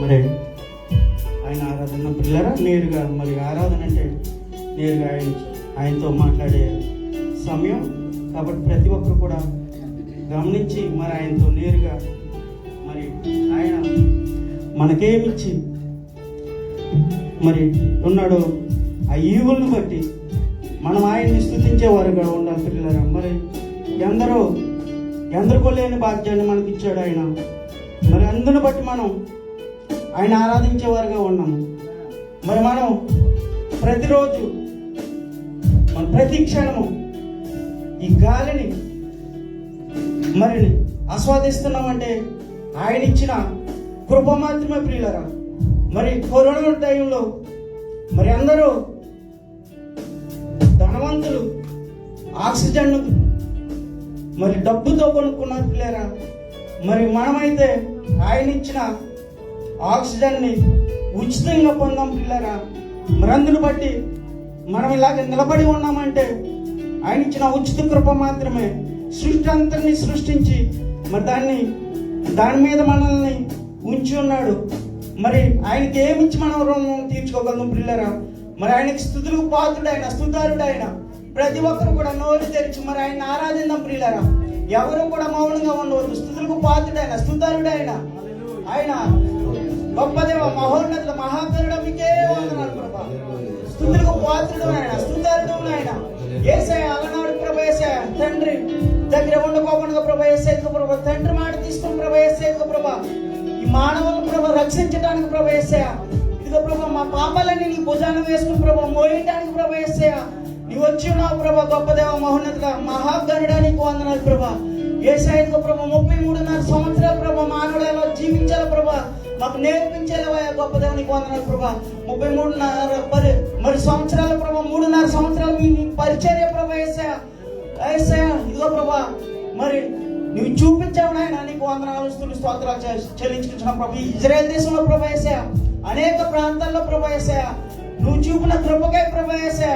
మరి ఆయన ఆరాధన పిల్లరా? నేరుగా మరి ఆరాధన అంటే నేరుగా ఆయన ఆయనతో మాట్లాడే సమయం. కాబట్టి ప్రతి ఒక్కరు కూడా గమనించి మరి ఆయనతో నేరుగా మరి ఆయన మనకేమిచ్చి మరి ఉన్నాడో ఆ ఈవులను బట్టి మనం ఆయన్ని స్థుతించేవారుగా ఉండాలి పిల్లరా. మరి ఎందరో ఎందరికో లేని బాధ్యాన్ని మనకి ఇచ్చాడు ఆయన. మరి అందుని బట్టి మనం ఆయన ఆరాధించేవారుగా ఉన్నాము. మరి మనం ప్రతిరోజు మన ప్రతి క్షణము ఈ గాలిని మరి ఆస్వాదిస్తున్నామంటే ఆయన ఇచ్చిన కృప మాత్రమే ప్రియులరా. మరి కరోనా టైంలో మరి అందరూ ధనవంతులు ఆక్సిజన్ మరి డబ్బుతో కొనుక్కున్నారు పిల్లరా మరి మనమైతే ఆయన ఇచ్చిన ఆక్సిజన్ని ఉచితంగా పొందాం పిల్లరా. మరందును బట్టి మనం ఇలాగ నిలబడి ఉన్నామంటే ఆయన ఇచ్చిన ఉచిత కృప మాత్రమే సృష్టి అంతరిని సృష్టించి మరి దాన్ని దాని మీద మనల్ని ఉంచి ఉన్నాడు. మరి ఆయనకి ఏమిచ్చి మనం రుణం తీర్చుకోగలం పిల్లరా? మరి ఆయనకి స్థుతులకు పాత్రుడు ఆయన స్థుతారుడు ఆయన ప్రతి ఒక్కరు కూడా నోరు తెరిచి మరి ఆయన ఆరాధిద్దాం ప్రియులరా ఎవరు కూడా మౌనంగా ఉండవద్దు. స్థుతులకు పాత్రుడు ఆయన స్థుతారుడు ఆయన ఆయన గొప్పదేవ మహోన్నతుల మహాకరుడ మీకే వందనాలు ప్రభా. స్థుతులకు పాత్రుడు ఆయన స్థుతారుడు ఆయన. ఏసే అలనాడు ప్రభ ఏసయ తండ్రి. దగ్గర ఉండకోకుండా ప్రభ ఏసేందుకు ప్రభ తండ్రి మాట తీసుకుని ప్రభ ఏసేందుకు ప్రభ. ఈ మానవులను ప్రభ రక్షించడానికి ప్రభ ఏసే ఇదిగో ప్రభ మా పాపాలన్నీ నీ భుజాన వేసుకుని ప్రభ మోయటానికి ప్రభ ఏసే నీవు వచ్చి ఉన్నావు ప్రభా గొప్పదేవ మహోన్నతుల మహాగరుడానికి వందనాలు ప్రభా. ఏసాయికు ప్రభ ముప్పై మూడున్నర సంవత్సరాల ప్రభ మానవులలో జీవించాలి ప్రభా. మాకు నేర్పించేలా గొప్ప దేవునికి వందనాలు ప్రభా. ముప్పై మూడున్నర మరి మరి సంవత్సరాల ప్రభా మూడున్నర సంవత్సరాలు మీ పరిచర్య ప్రభా ఏసా ఏసా ఇదిగో ప్రభా మరి నువ్వు చూపించావు నాయన నీకు వందనాలు స్థులు స్తోత్రాలు చెల్లించుకుంటున్నాం ప్రభు. ఇజ్రాయెల్ దేశంలో ప్రభా ఏసా అనేక ప్రాంతాల్లో ప్రభా ఏసా నువ్వు చూపిన కృపకై ప్రభా ఏసా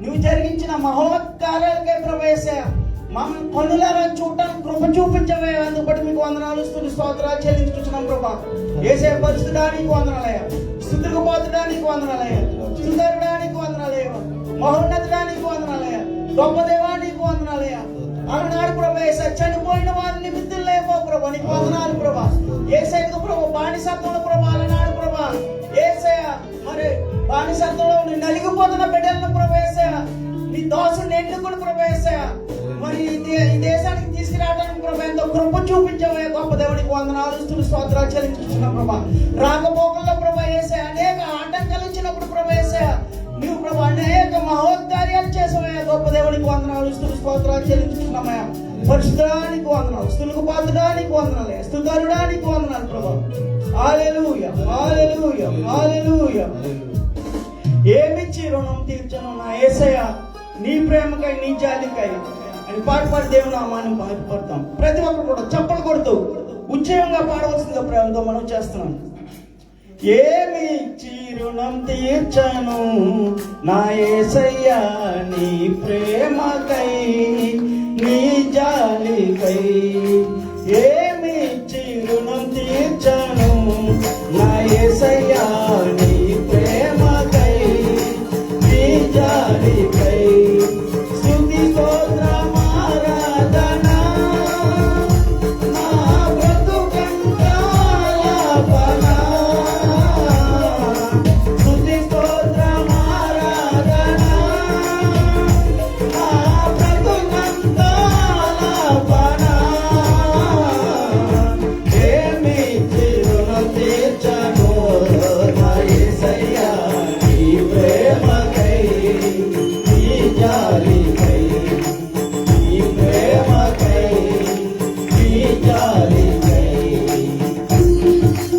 నువ్వు జరిగించిన మహోత్కారాలకై ప్రభా ఏసా మా పనులారా చూడటానికి కృప చూపించవే అందుబట్టి మీకు వందనాలు స్థుతి స్తోత్రాలు చెల్లించుకుంటున్నాం ప్రభా ఏసే పరిస్థితానికి వందనాలయ స్థుతులకు పోతడానికి వందనాలయ స్థుతరడానికి వందనాలయ మహోన్నతడానికి వందనాలయ గొప్ప దేవానికి వందనాలయ అలనాడు ప్రభా ఏసే చనిపోయిన వారి నిమిత్తం లేవో ప్రభా నీకు వందనాలు ప్రభా. ఏసైకు ప్రభా బానిసత్వంలో ప్రభా అలనాడు ప్రభా. ఏసయ మరి బానిసత్వంలో నలిగిపోతున్న బిడ్డలను ప్రభా ఏసయ నీ దోషుని ఎన్నుకుని ప్రభా దేశానికి తీసుకురావడానికి ప్రభా ఎంతో కృప చూపించవే. గొప్ప దేవుడికి వందనాలు స్తులు స్తోత్రాలు చెల్లించుకున్న ప్రభా. రాకపోకల్లో ప్రభా వేసే అనేక ఆటంకాలు ఇచ్చినప్పుడు ప్రభా వేసే నీవు ప్రభా అనేక మహోత్కార్యాలు చేసావే. గొప్ప దేవుడికి వందనాలు స్తులు స్తోత్రాలు చెల్లించుకున్నామయ్యా పరిశుద్ధానికి వందనాలు స్థులకు పాత్రడానికి వందనాలు స్థుతరుడానికి వందనాలు ప్రభా. హల్లెలూయా హల్లెలూయా హల్లెలూయా. ఏమిచ్చి రుణం తీర్చను నా ఏసయ్య? నీ ప్రేమకై నీ జాలికై అని పాటుపడి దేవుని నామాన్ని బాధపడతాం ప్రతి ఒక్కరు కూడా చప్పలు కొడుతూ ఉజ్జయంగా పాడవలసిందిగా ప్రేమతో మనం చేస్తున్నాం. ఏమి రుణం తీర్చను? నా ఏసయ్య నీ ప్రేమకై నీ జాలికై.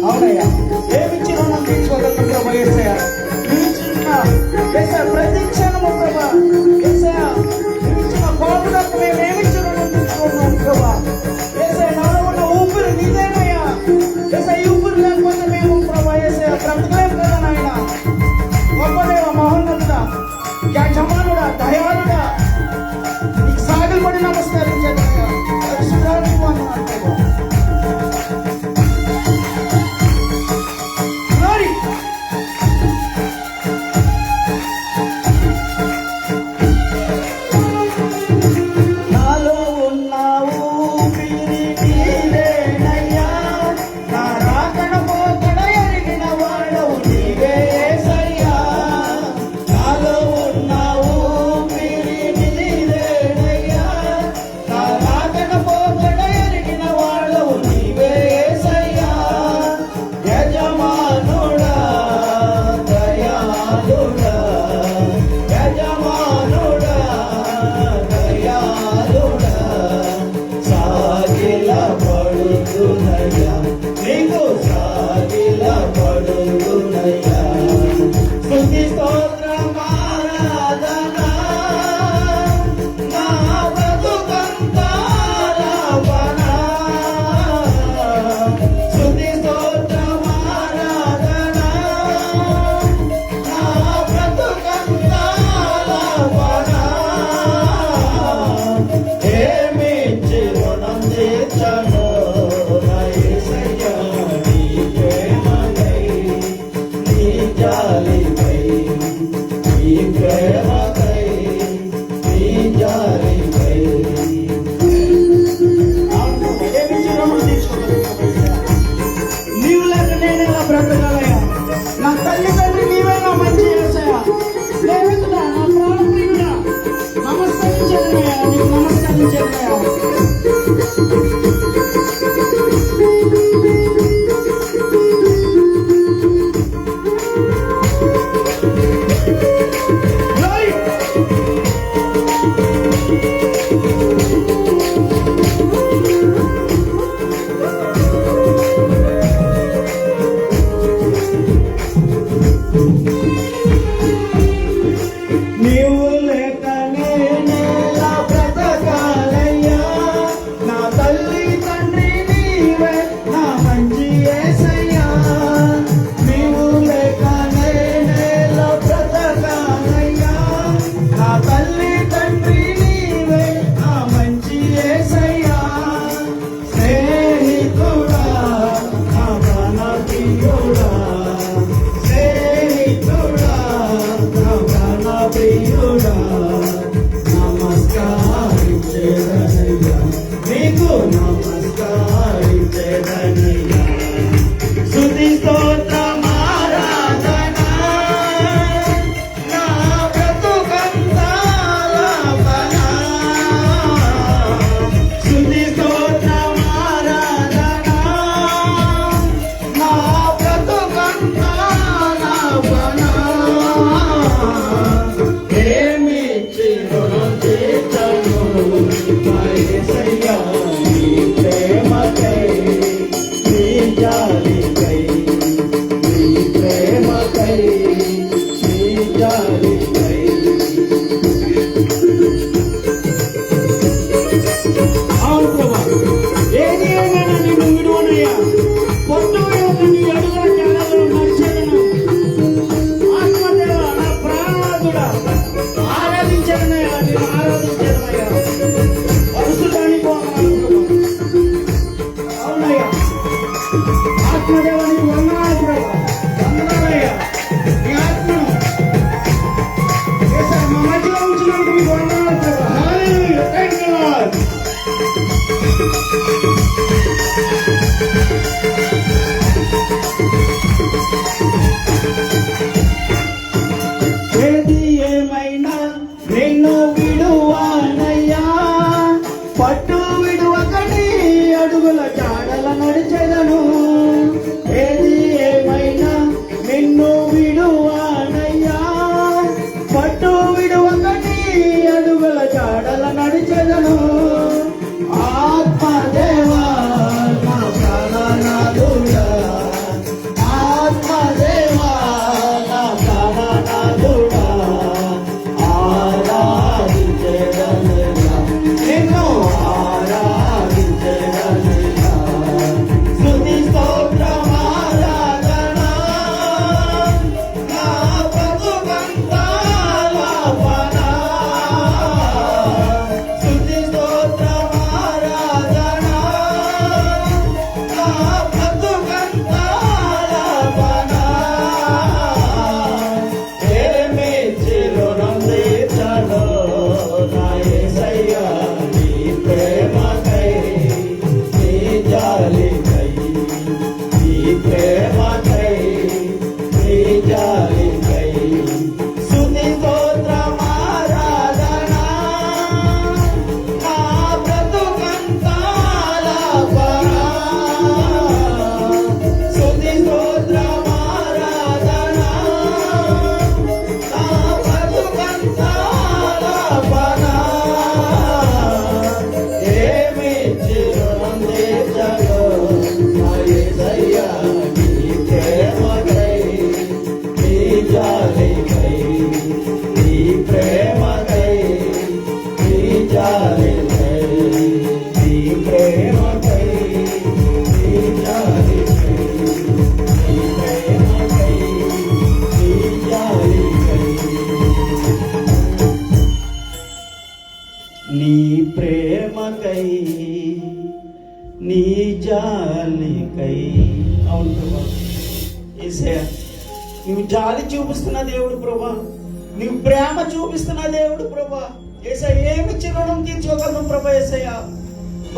అవునయ్యా ఏమిచ్చి రుణం తీర్చుకోగలను ప్రభా ప్రతి క్షణము ప్రభా యేసయ్య నీవిచ్చిన అది చూపిస్తున్న దేవుడు ప్రభా. నీ ప్రేమ చూపిస్తున్న దేవుడు ప్రభా. ఏసయ్య ఏమి చిరుణం తీర్చుకోగలను ప్రభా ఏసయ్య.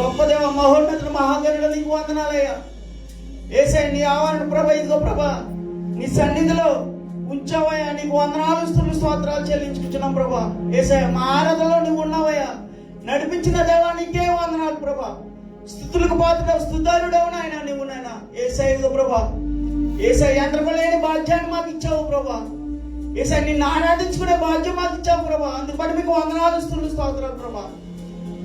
గొప్ప దేవ మహోన్నతుడు మహాగరుడు నీకు వందనాలయ్యా. ఏసయ్య నీ ఆవరణ ప్రభ ఇదిగో ప్రభా. నీ సన్నిధిలో ఉంచావయ్యా. నీకు వందనాలు స్థులు స్తోత్రాలు చెల్లించుకున్నాం ప్రభా. ఏసయ్య మా ఆరాధనలో నువ్వు ఉన్నావయ్యా. నడిపించిన దేవా నీకే వందనాలు ప్రభా. స్థుతులకు పాత్ర స్థుతారుడవు నాయన నువ్వు నాయన. ఏసై ఇదిగో ప్రభా. ఏసై యంత్రము లేని బాధ్యాన్ని మాకు ఇచ్చావు ప్రభా. ఏసై నిన్ను ఆరాధించుకునే బాధ్యం మాకు ఇచ్చావు ప్రభా. అందుకని మీకు వందనాలు స్థులు స్తోత్రాలు ప్రభా.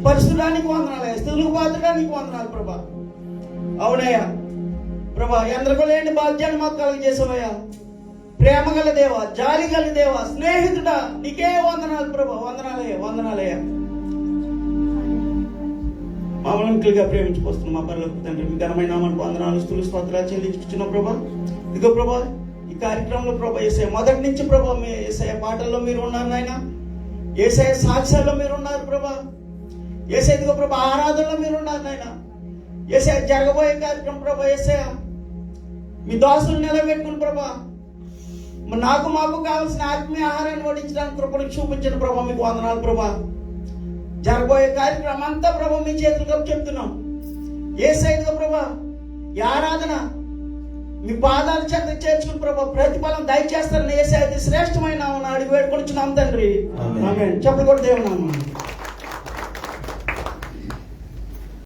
పరిశుడానికి వందనాలు స్థులు పాత్రడానికి వందనాలు ప్రభా. అవునయ్యా. ప్రభా యంత్రము లేని బాధ్యాన్ని మాకు కలిగజేసావయ్యా. ప్రేమ గల దేవ జాలి గల దేవ స్నేహితుడా నీకే వందనాలు ప్రభా. వందనాలయ్యా వందనాలయ్యా. మామూలుగా ప్రేమించుకొస్తున్న మా పర్లకు తండ్రి మీ ఘనమైన వందనాలు స్థులు స్తోత్రాలు చెల్లించుకున్న ప్రభా. ఇదిగో ప్రభా ఈ కార్యక్రమంలో ప్రభా ఏసఐ మొదటి నుంచి ప్రభా మీ ఏసఐ పాటల్లో మీరు ఉన్నారు నాయన. ఏసఐ సాక్ష్యాల్లో మీరు ఉన్నారు ప్రభా. ఏసఐ ఇదిగో ప్రభా ఆరాధనలో మీరు ఉన్నారు నాయన. ఏసఐ జరగబోయే కార్యక్రమం ప్రభా ఏసఐ మీ దోసులు నిలబెట్టుకుని ప్రభా నాకు మాకు కావాల్సిన ఆత్మీయ ఆహారాన్ని వడించడానికి కృపను చూపించిన ప్రభా మీకు వందనాలు ప్రభా. జరగబోయే కార్యక్రమం అంతా ప్రభా మీ చేతులకు చెప్తున్నాం. ఏ ప్రభా ఈ ఆరాధన మీ పాదాల చెంత చేర్చుకుని ప్రభా ప్రతిఫలం దయచేస్తారని సైడ్ శ్రేష్టమైన అడిగి వేడుకొనిచున్నాం తండ్రి. కూడా దేవునామా